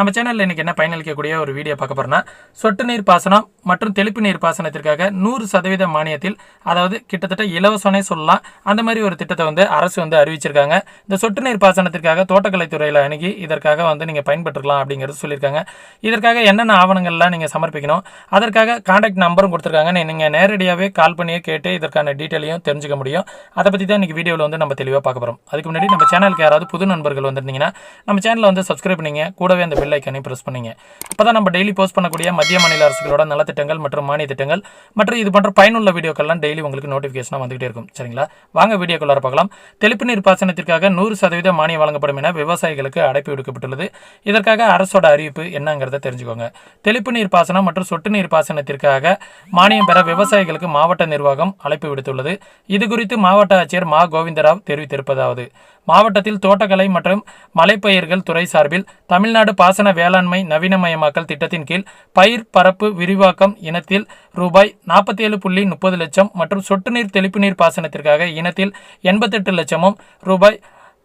நம்ம சேனலில் இன்றைக்கி என்ன பயனளிக்கக்கூடிய ஒரு வீடியோ பார்க்க போகிறோன்னா சொட்டு நீர் பாசனம் மற்றும் தெளிப்பு நீர் பாசனத்திற்காக நூறு சதவீத மானியத்தில் அதாவது கிட்டத்தட்ட இலவசனே சொல்லலாம் அந்த மாதிரி ஒரு திட்டத்தை வந்து அரசு வந்து அறிவிச்சிருக்காங்க. இந்த சொட்டு நீர் பாசனத்திற்காக தோட்டக்கலைத்துறையில் அணுகி இதற்காக வந்து நீங்கள் பயன்பெற்றுக்கலாம் அப்படிங்கிறது சொல்லியிருக்காங்க. இதற்காக என்னென்ன ஆவணங்கள்லாம் நீங்கள் சமர்ப்பிக்கணும் அதற்காக கான்டாக்ட் நம்பரும் கொடுத்துருக்காங்க நீங்கள் நேரடியாகவே கால் பண்ணியே கேட்டு இதற்கான டீட்டெயிலையும் தெரிஞ்சுக்க முடியும். அதை பற்றி தான் இன்றைக்கி வீடியோவில் வந்து நம்ம தெளிவாக பார்க்க போகிறோம் அதுக்கு முன்னாடி நம்ம சேனலுக்கு யாராவது புது நண்பர்கள் வந்திருந்தீங்கன்னா நம்ம சேனலை வந்து சப்ஸ்கிரைப் பண்ணிங்க. கூடவே அந்த பெல் ஐக்கனையும் ப்ரெஸ் பண்ணிங்க. அப்போ தான் நம்ம டெய்லி போஸ்ட் பண்ணக்கூடிய மத்திய மாநில அரசுகளோட நலத்திட்டங்கள் மற்றும் மானிய திட்டங்கள் மற்றும் இது போன்ற பயனுள்ள வீடியோக்கள்லாம் டெய்லி உங்களுக்கு நோட்டிஃபிகேஷனாக வந்துகிட்டே இருக்கும். சரிங்களா? வாங்க வீடியோக்குள்ளார பார்க்கலாம். தெளிப்பு நீர் பாசனத்திற்காக நூறு சதவீத மானியம் வழங்கப்படும் என விவசாயிகளுக்கு அழைப்பு விடுக்கப்பட்டுள்ளது. இதற்காக அரசோட அறிவிப்பு என்னங்கிறத தெரிஞ்சுக்கோங்க. தெளிப்பு நீர் பாசனம் மற்றும் சொட்டு நீர் பாசனத்திற்காக மானியம் பெற விவசாயிகளுக்கு மாவட்ட நிர்வாகம் அழைப்பு விடுத்துள்ளது. இது குறித்து மாவட்ட ஆட்சியர் மா. கோவிந்தராவ் தெரிவித்திருப்பதாவது. மாவட்டத்தில் தோட்டக்கலை மற்றும் மலைப்பயிர்கள் துறை சார்பில் தமிழ்நாடு பாசன வேளாண்மை நவீனமயமாக்கல் திட்டத்தின் கீழ் பயிர் பரப்பு விரிவாக்கம் இனத்தில் ரூபாய் நாற்பத்தி ஏழு புள்ளி முப்பது லட்சம் மற்றும் சொட்டு நீர் தெளிப்பு நீர் பாசனத்திற்காக இனத்தில் எண்பத்தெட்டு லட்சமும் ரூபாய்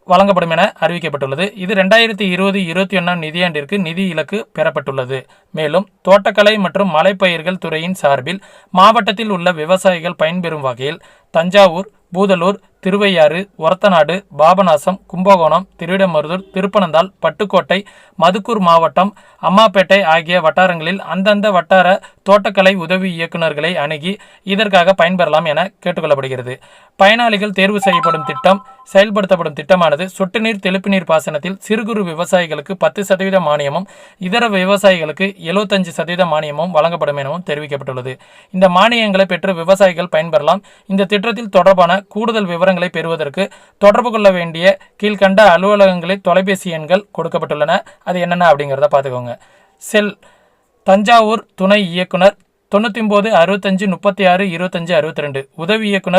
வழங்கப்படும் என அறிவிக்கப்பட்டுள்ளது. இது ரெண்டாயிரத்தி இருபது இருபத்தி ஒன்றாம் நிதியாண்டிற்கு நிதி இலக்கு பெறப்பட்டுள்ளது. மேலும் தோட்டக்கலை மற்றும் மலைப்பயிர்கள் துறையின் சார்பில் மாவட்டத்தில் உள்ள விவசாயிகள் பயன்பெறும் வகையில் தஞ்சாவூர் பூதலூர் திருவையாறு ஒரத்தநாடு பாபநாசம் கும்பகோணம் திருவிடமருதூர் திருப்பனந்தாள் பட்டுக்கோட்டை மதுக்கூர் மாவட்டம் அம்மாப்பேட்டை ஆகிய வட்டாரங்களில் அந்தந்த வட்டார தோட்டக்கலை உதவி இயக்குநர்களை அணுகி இதற்காக பயன்பெறலாம் என கேட்டுக்கொள்ளப்படுகிறது. பயனாளிகள் தேர்வு செய்யப்படும் திட்டம் செயல்படுத்தப்படும் திட்டமானது சொட்டு நீர் தெளிப்பு நீர் பாசனத்தில் சிறு குறு விவசாயிகளுக்கு பத்து சதவீத மானியமும் இதர விவசாயிகளுக்கு எழுபத்தஞ்சு சதவீத மானியமும் வழங்கப்படும் எனவும் தெரிவிக்கப்பட்டுள்ளது. இந்த மானியங்களை பெற்று விவசாயிகள் பயன்பெறலாம். இந்த திட்டத்தில் தொடர்பான கூடுதல் விவரங்களை பெறுவதற்கு தொடர்பு கொள்ள வேண்டிய கீழ்கண்ட அலுவலகங்களில் தொலைபேசி எண்கள் கொடுக்கப்பட்டுள்ளன. அது என்னென்ன அப்படிங்கிறத பார்த்துக்கோங்க. செல் தஞ்சாவூர் துணை இயக்குனர் தொண்ணூற்றி ஒம்பது அறுபத்தஞ்சு முப்பத்தி ஆறு இருபத்தஞ்சு அறுபத்தி ரெண்டு. உதவி இயக்குனர்